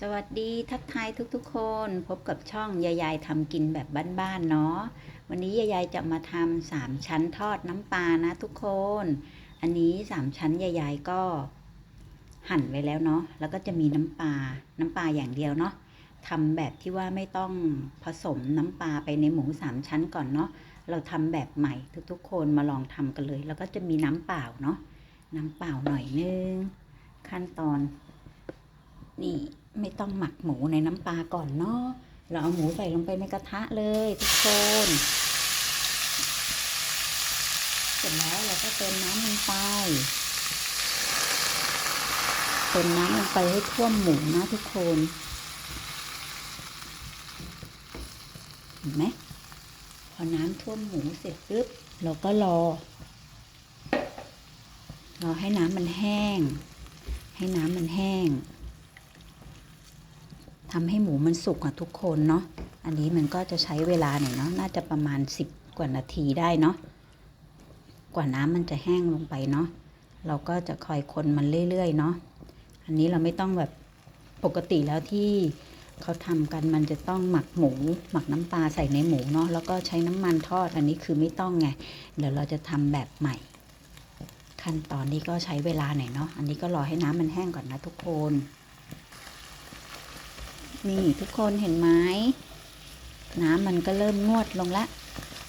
สวัสดีทักทายทุกๆ คน พบกับช่องยายายทำกินแบบบ้านๆเนาะวันนี้ยายายจะมาทำสามชั้นทอดน้ำปลานะทุกคน อันนี้สามชั้นยายายก็หั่นไว้แล้วเนาะแล้วก็จะมีน้ำปลาน้ำปลาอย่างเดียวเนาะทำแบบที่ว่าไม่ต้องผสมน้ำปลาไปในหมูสามชั้นก่อนเนาะเราทำแบบใหม่ทุกๆ คนมาลองทำกันเลย แล้วก็จะมีน้ำเปล่าเนาะน้ำเปล่าหน่อยนึง ขั้นตอนนี่ ไม่ต้องหมักหมูในน้ำปลาก่อนเนาะเราเอาหมูใส่ลงไปในกระทะเลยทุกคนเสร็จแล้วเราก็เติมน้ำลงไปเติมน้ำลงไปให้ท่วมหมูนะทุกคนเห็นไหมพอน้ำท่วมหมูเสร็จปุ๊บเราก็รอรอให้น้ำมันแห้ง ให้น้ำมันแห้ง ทำให้หมูมันสุกอะทุกคนเนาะอันนี้มันก็จะใช้เวลาหน่อยเนาะน่าจะประมาณ 10 กว่านาทีได้เนาะกว่าน้ำมันจะแห้งลงไปเนาะเราก็จะคอยคนมันเรื่อยๆเนาะอันนี้เราไม่ต้องแบบปกติแล้วที่เขาทำกันมันจะต้องหมักหมู หมักน้ำปลาใส่ในหมูเนาะแล้วก็ใช้น้ำมันทอดอันนี้คือไม่ต้องไง เดี๋ยวเราจะทำแบบใหม่ ขั้นตอนนี้ก็ใช้เวลาหน่อยเนาะอันนี้ก็รอให้น้ำมันแห้งก่อนนะทุกคน นี่ทุกคนเห็นไหมน้ำมันก็เริ่มงวดลงละ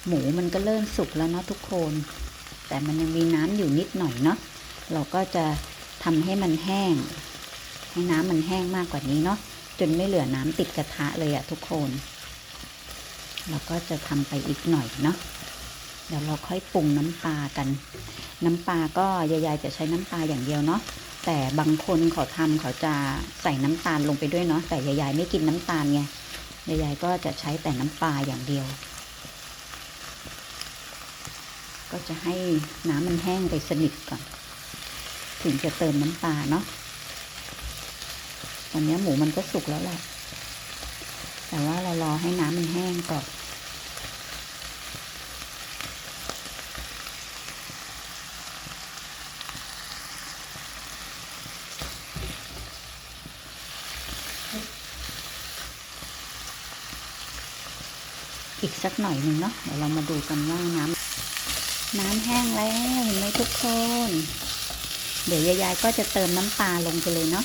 หมูมันก็เริ่มสุกแล้วเนาะทุกคน แต่มันยังมีน้ำอยู่นิดหน่อยเนาะเราก็จะทำให้มันแห้ง ให้น้ำมันแห้งมากกว่านี้เนาะจนไม่เหลือน้ำติดกระทะเลยอะทุกคน เราก็จะทำไปอีกหน่อยเนาะเดี๋ยวเราค่อยปรุงน้ำปลากัน น้ำปลาก็ยายๆจะใช้น้ำปลาอย่างเดียวเนาะ แต่บางคนเขาทำเขาจะใส่น้ำตาลลงไปด้วยเนาะแต่ยายๆไม่กินน้ำตาลไงยายๆก็จะใช้แต่น้ำปลาอย่างเดียว ก็จะให้น้ำมันแห้งไปสนิทก่อน ถึงจะเติมน้ำปลาเนาะตอนนี้หมูมันก็สุกแล้วแหละแต่ว่าเรารอให้น้ำมัน อีกสักหน่อยหนึ่งเนาะเดี๋ยวเรามาดูกันว่าน้ำน้ำแห้งแล้วเห็นไหมทุกคน เดี๋ยวยายๆก็จะเติมน้ำปลาลงไปเลยเนาะ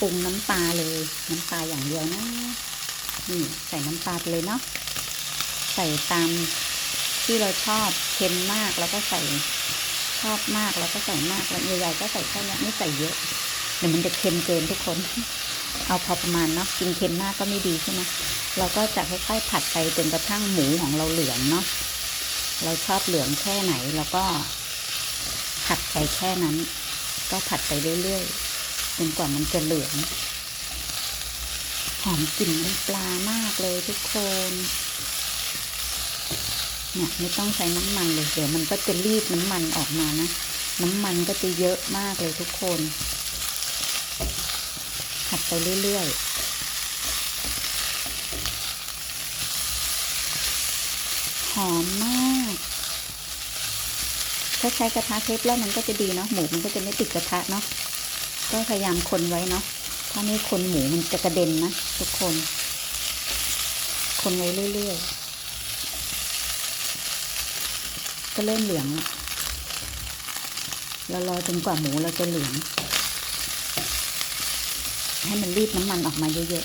ปรุงน้ำปลาเลย น้ำปลาอย่างเดียวนะนี่ใส่น้ำปลาไปเลยเนาะใส่ตามที่เราชอบเค็มมากแล้วก็ใส่ชอบมากแล้วก็ใส่มากแล้วยายๆก็ใส่แค่นี้ไม่ใส่เยอะเดี๋ยวมันจะเค็มเกินทุกคน เอาพอประมาณเนาะกินเค็มมากก็ไม่ดีใช่ไหมเราก็จะค่อยๆผัดไปจนกระทั่งหมูของเราเหลืองเนาะเราชอบเหลืองแค่ไหนเราก็ผัดไปแค่นั้น ก็ผัดไปเรื่อยๆจนกว่ามันจะเหลืองหอมกลิ่นปลามากเลยทุกคนเนี่ยไม่ต้องใช้น้ำมันเลยเดี๋ยวมันก็จะรีดน้ำมันออกมานะ น้ำมันก็จะเยอะมากเลยทุกคน ผัดไปเรื่อยๆ หอมมาก ถ้าใช้กระทะเทฟลอนมันก็จะดีเนาะหมูมันก็จะไม่ติดกระทะเนาะก็พยายามคนไว้เนาะถ้าไม่คนหมูมันจะกระเด็นนะทุกคน คนไว้เรื่อยๆ ก็เริ่มเหลืองละเรารอจนกว่าหมูเราจะเหลือง ให้มันรีดน้ำมันออกมาเยอะ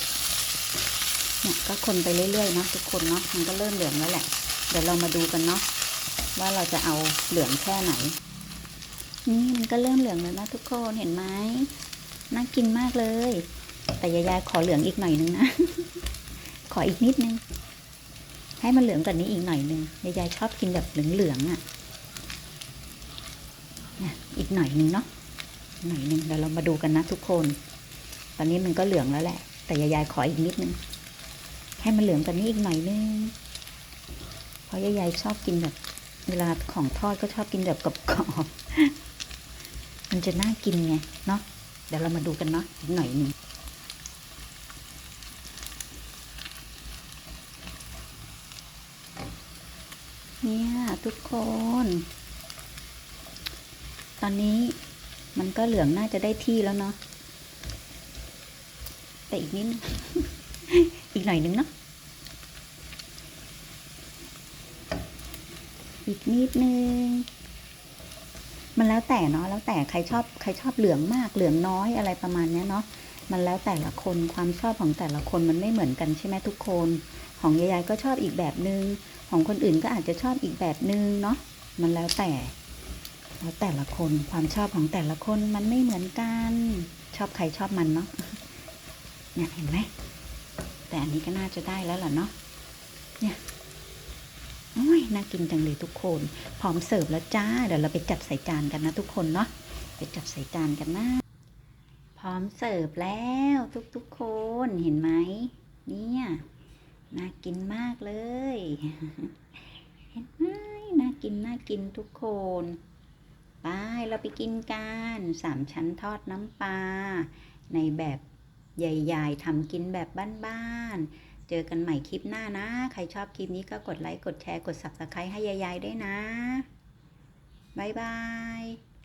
ๆ เนี่ยก็คนไปเรื่อยๆนะทุกคนเนาะมันก็เริ่มเหลืองแล้วแหละ เดี๋ยวเรามาดูกันเนาะว่าเราจะเอาเหลืองแค่ไหน นี่มันก็เริ่มเหลืองแล้วนะทุกคนเห็นไหมน่ากินมากเลย แต่ยายๆขอเหลืองอีกหน่อยนึงนะ ขออีกนิดนึง ให้มันเหลืองกว่านี้อีกหน่อยนึงยายๆชอบกินแบบเหลืองๆอะ่ะเนี่ยอีกหน่อยนึงเนาะหน่อยนึงเดี๋ยวเรามาดูกันนะทุกคน ตอนนี้มันก็เหลืองแล้วแหละ แต่ยายๆขออีกนิดนึง ให้มันเหลืองกว่านี้อีกหน่อยนึง เพราะยายๆชอบกินแบบ เวลาของทอดก็ชอบกินแบบกรอบๆมันจะน่ากินไงเนาะ เดี๋ยวเรามาดูกันเนาะอีกหน่อยนึงเนี่ยทุกคน ตอนนี้มันก็เหลืองน่าจะได้ที่แล้วเนาะ แต่อีกนิดนึง อีกหน่อยนึงเนาะ อีกนิดนึง มันแล้วแต่เนาะ แล้วแต่ใครชอบใครชอบเหลืองมากเหลืองน้อยอะไรประมาณเนี้ยเนาะ มันแล้วแต่ละคนความชอบของแต่ละคนมันไม่เหมือนกันใช่ไหมทุกคน ของยายๆก็ชอบอีกแบบนึง ของคนอื่นก็อาจจะชอบอีกแบบนึงเนาะ มันแล้วแต่แล้วแต่ละคนความชอบของแต่ละคนมันไม่เหมือนกัน ชอบใครชอบมันเนาะ เนี่ยเห็นไหม แต่อันนี้ก็น่าจะได้แล้วล่ะเนาะ เนี่ยโอ้ยน่ากินจังเลยทุกคน พร้อมเสิร์ฟแล้วจ้า เดี๋ยวเราไปจัดใส่จานกันนะทุกคนเนาะ ไปจัดใส่จานกันนะ พร้อมเสิร์ฟแล้วทุกๆคนเห็นไหม เนี่ย น่ากินมากเลย เห็นไหมน่ากินน่ากินทุกคนไปเราไปกินกันสามชั้นทอดน้ำปลาในแบบ ใหญ่ๆทำกินแบบบ้านๆ เจอกันใหม่คลิปหน้านะ ใครชอบคลิปนี้ก็กดไลค์ กดแชร์ กด subscribe ให้ยายๆด้วยนะ บ๊ายบาย